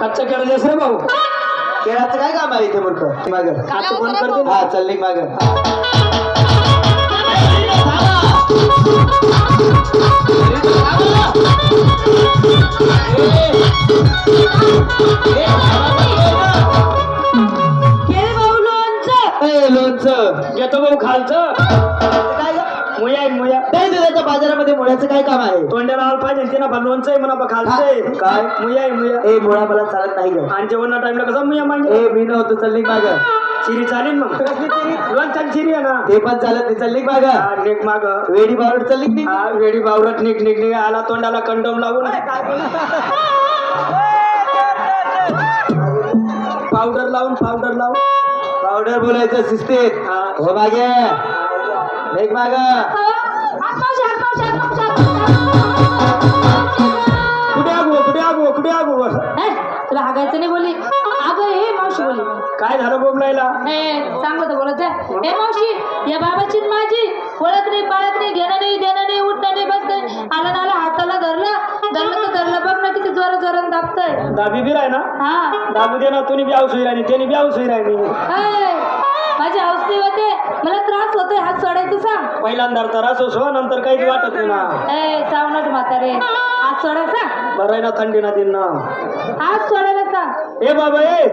कच्चा केळं देस रे भाऊ. केळाचं काय काम आहे इथे मूर्ख? माग. काच बंद करते हा चल निघ माग. मुळ्याचं काय काम आहे? तोंडाला आलं पाहिजे ते ना बा लोणचं आहे म्हणा बा खालचं आहे. काय? मुया आहे मुया. ए मुळा मला चालत नाही ग. आणि जेवणा टाइमला कसा मुया मागे? ए मी नव्हतो चल निघ माग. चिरी चालेल मग. लोणचं चिरी आहे ना? ते पण चालत नाही चल निघ माग. निघ माग. वेडी बावड चल निघ निघ. हा वेडी बावरत निघ निघ निघ. आला तोंडाला कंडम लावून. पावडर लावून पावडर लावून. पावडर बोलायचं शिस्तीत. हा. मागे. निघ माग. कुठे आगो? कुठे आगो? कुठे आगो? तुला हागायचं नाही बोली? अगं हे मावशी बोली. काय झालं बोबलायला? हे चांगलं तर बोलत हे मावशी या बाबाची न माझी. ओळख नाही पाळख नाही घेणं नाही देणं नाही उठणं नाही बस नाही. आला हाताला धरलं. धरलं तर धरलं. बघ ना किती जोरात जोरात दाबतोय. दाबी बी राही ना? हा. दाबू दे ना तुम्ही बी औषधी राहिली त्याने बी औषधी राहिली. हाय. पहिल्यांदा त्रास असो नंतर काहीच वाटत नाही ना. ए चावणट म्हातारे. हात सोडायचा? बरं आहे ना थंडी ना दिन ना. हात सोडायला सांग ए बाबा ए!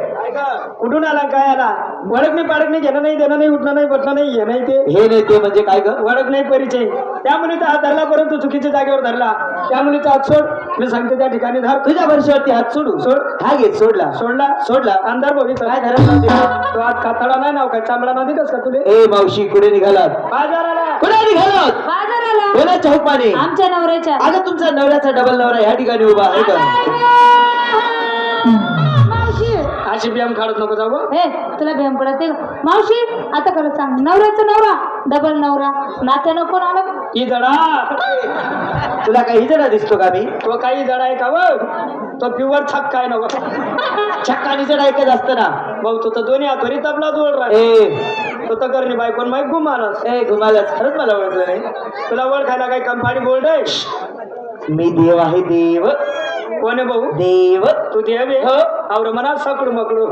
कुठून आला काय आला? वळख नाही पाडक नाही घेणं नाही देणं नाही उठणं नाही बसणं नाही हे नाही ते. हे नाही ते म्हणजे काय ग? वळख नाही परिचय. त्यामुळे तो हात धरला परंतु चुकीच्या जागेवर धरला. त्यामुळे तो हात सोड. मी सांगते त्या ठिकाणी धर. तुझ्या वर्षावरती हात सोडू? सोड. हा घे सोडला. सोडला. सोडला. अंधार भाऊ काय धरत नव्हते? तो हात कातडा नाही नाव काय? चांबडा ना दिलंस का तुले? ए मावशी कुठे निघालात? बाजाराला. कुठे निघालात? बाजाराला. कोणा चौपाने आमच्या नवऱ्याच्या. अगं तुमचा नवऱ्याचा डबल नवरा या ठिकाणी उभा आहे का? अशी बियाम काढत नको जाऊ हे. तुला भेम पडत आहे का? मावशी आता खरं सांग. नवऱ्याचा नवरा डबल नवरा. नात्यानं कोण आला? ही जडा तुला काही जरा दिसतो का मी? तो काही जडा आहे का व तो प्युअर छक काय नको छक्कानी जरा एकच असतं ना. भाऊ तो तर दोन्ही हातोरी तबला जोड राहील. ए. तो तर करणे बायकोन माहीत घुमालास ए घुमालाच खरंच मला ओळखलं नाही. तुला ओळखायला काही कंपाणी आहे? मी देव आहे देव. कोण भाऊ? देव तू देव आहे. हो. आवर म्हणा सकडू मकडू.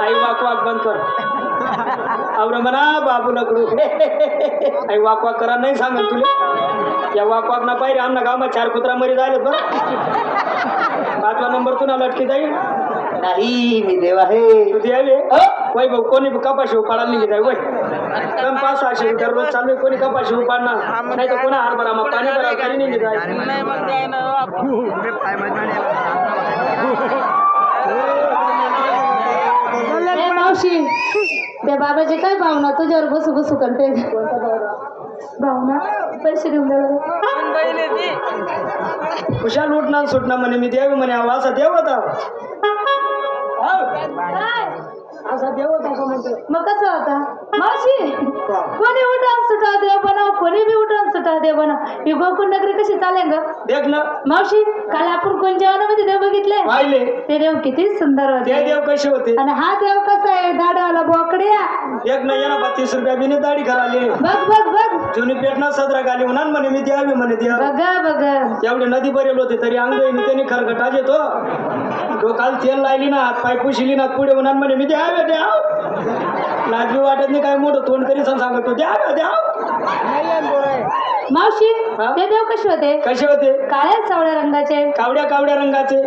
आई वाक वाक बंद कर. आवर म्हणा बाबू लकडू आई वाक वाक करा नाही सांगत तुले. या वाक वाक ना पाहिजे आमना गावात चार कुत्रा मरी झाले बघ पाचवा नंबर तुला लटकी जाईल. नाही मी देव आहे. तू देव आहे. वय भाऊ कोणी कपाशी उपाडायला निघे जाय वय कम पाच सहाशे रुपये रोज चालू आहे, कोणी कपाशी उपाडणार नाही तर कोणा हरभरा मग पाणी भरा तरी निघे जाय ए मावशी. त्या बाबाची काय भावना? तुझ्यावर बसू बसू करते. भावना? पैसे देऊन कुशाल उठणार सुटणार म्हणे. मी देव म्हणे. असा देव होता. काय? असा देव होता का म्हणतो. मग कसं होता मावशी कोणी उठान सुटा देव बनाव कोणी बी उठान सुटा देव बनाव. ही गोकुळ नगरी कशी चालेल ग? देख ना मावशी काल आपण कोण जेवणामध्ये देव बघितले? पाहिले. ते देव किती सुंदर ते होते देव कसे होते? आणि हा देव कसा आहे? दाडावाला बोकड्या एक ना बत्तीस रुपया बिने दाढी कराले बघ बघ बघ. जुनी पेटना सदरा गाली म्हणा म्हणे मी द्यावी म्हणे देव. बघा बघा. एवढे नदी बरेल होते तरी अंग मी त्यांनी खरकटा येतो. डोकाल तेल लायली ना पाय पुशिली ना पुढे म्हणा म्हणे मी द्यावे द्याव. लाजमी वाटत नाही काय मोठं तोंड तरी सांग सांगतो. द्याव द्याव. मावशी हा? ते देव कसे होते? कसे होते? काळ्या सावळ्या रंगाचे. कावड्या कावड्या रंगाचे.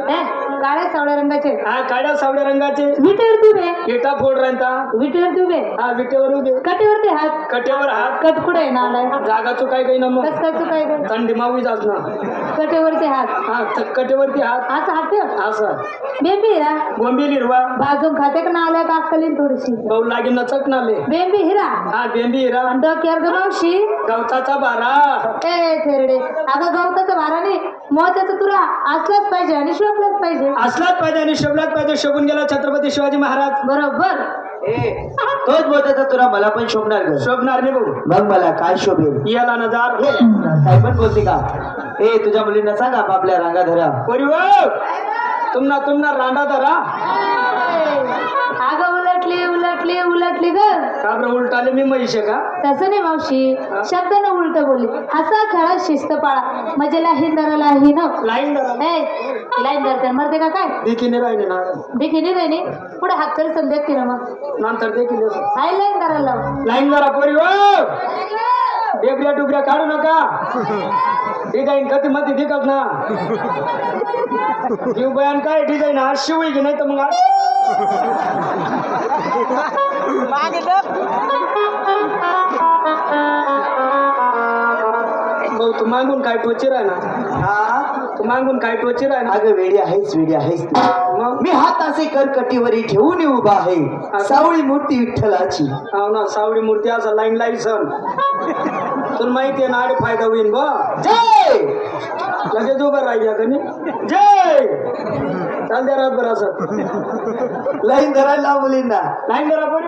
काळ्या सावळ्या रंगाचे. हा काड्या सावड्या रंगाचे. विटेवर तुबे विटा फोड राहता विटेवर तुबे हा विटेवर उभे. कटेवरती हात. कटेवर हात कट कुठे आहे नालाय? जागा चुकाय काही ना मग. कस काय तू काय काय थंडी मावी जात ना कटेवरती हात. हा त- कटेवरती हात. असं हात ठेव. असं. बेंबी हिरा. बोंबील हिरवा. बाजून खाते का नालाय का अक्कलीन थोडीशी? भाऊ लागेल ना चकनाले बेंबी हिरा. हा बेंबी हिरा. आणि डोक्यावर ग मावशी. गवताचा बारा. ए थेरडे अगं गवताचं भारा नाही. मोत्याचं तुरा. असलाच पाहिजे आणि शोभलाच पाहिजे. असलाच पाहिजे आणि शोभलाच पाहिजे. शोभून गेला छत्रपती शिवाजी महाराज. बरोबर. तोच बोलता तुला मला पण शोभणार ग शोभणार नाही भाऊ मग मला काय शोभेल? याला नजार काय पण बोलते का? ए तुझ्या मुलींना सांगा आपल्या रांगा धरा. पोरी हो तुमना तुमना रांडा धरा. उलटली उलटली ग. का उलटाले? मी आहे का? तसं नाही मावशी शब्द न उलट बोलली हसा खेळा शिस्त पाळा मजेला हिंदराला ही न? लाईन धरा लाईन धरते मरते का काय? देखील राहिले ना. देखी नाही राहिली? पुढे हात तरी समजा देखते ना मग. नंतर देखील. हाय लाईन धरायला लाव लाईन धरा पोरी हो! डेबऱ्या डुबऱ्या काढू नका. डिझाईन कधी मध्ये दिकत ना. जीव बयान काय डिझाईन? आज शिवई की नाही तर मग भाऊ तू मागून काय टोचीर आहे ना? हा? तू मागून काय टोचीर आहे ना? अगं वेडी आहेस वेडी आहेस तू. मग? मी हात असे करकटीवरी ठेवून उभा आहे. सावळी मूर्ती विठ्ठलाची. हो ना सावळी मूर्ती असं लाईन लाईन सण. तुला माहिती आहे ना आडे फायदा होईल बा. जय! लगेच उभं राहायच्या का नाही जय! चाल द्या रातभर असं. लाईन धरायला मुलींना. लाईन जरा पोरी.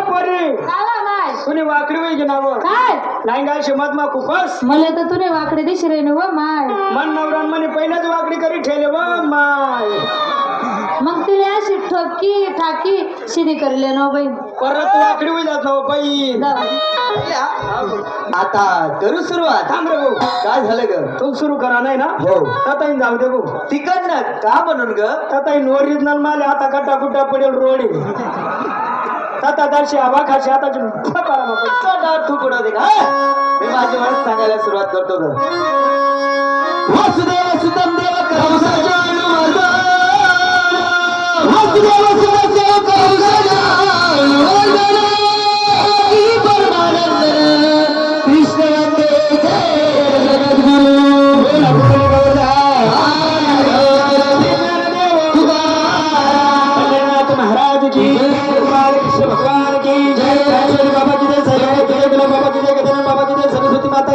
पोरी. नाही तुने वाकडी होई की नाव? काय? लाईन गाय शिमत मा कुकस मला तर तुने वाकडे दिशी रे व माय. मन नवरान म्हणे पहिल्याच वाकडी करी ठेले व माय. अशी ठोकी ठाकी. शिदी करले ना बाई. परत वाकडी होई जात ना बाई. आता करू सुरुवात थांब रे भाऊ. काय झालं ग? तू सुरू करा नाही ना? हो. ताताईन जाऊ दे भाऊ. तिकडनं का म्हणून ग? ताताईन ओरिजिनल माले आता गड्डा गुड्डा पडेल रोडी. ताता दर्शी आवा खाशी आता तू पुढं दे का मी माझी म्हणत सांगायला सुरुवात करतो ग. वसुदेव!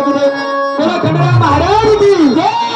महाराज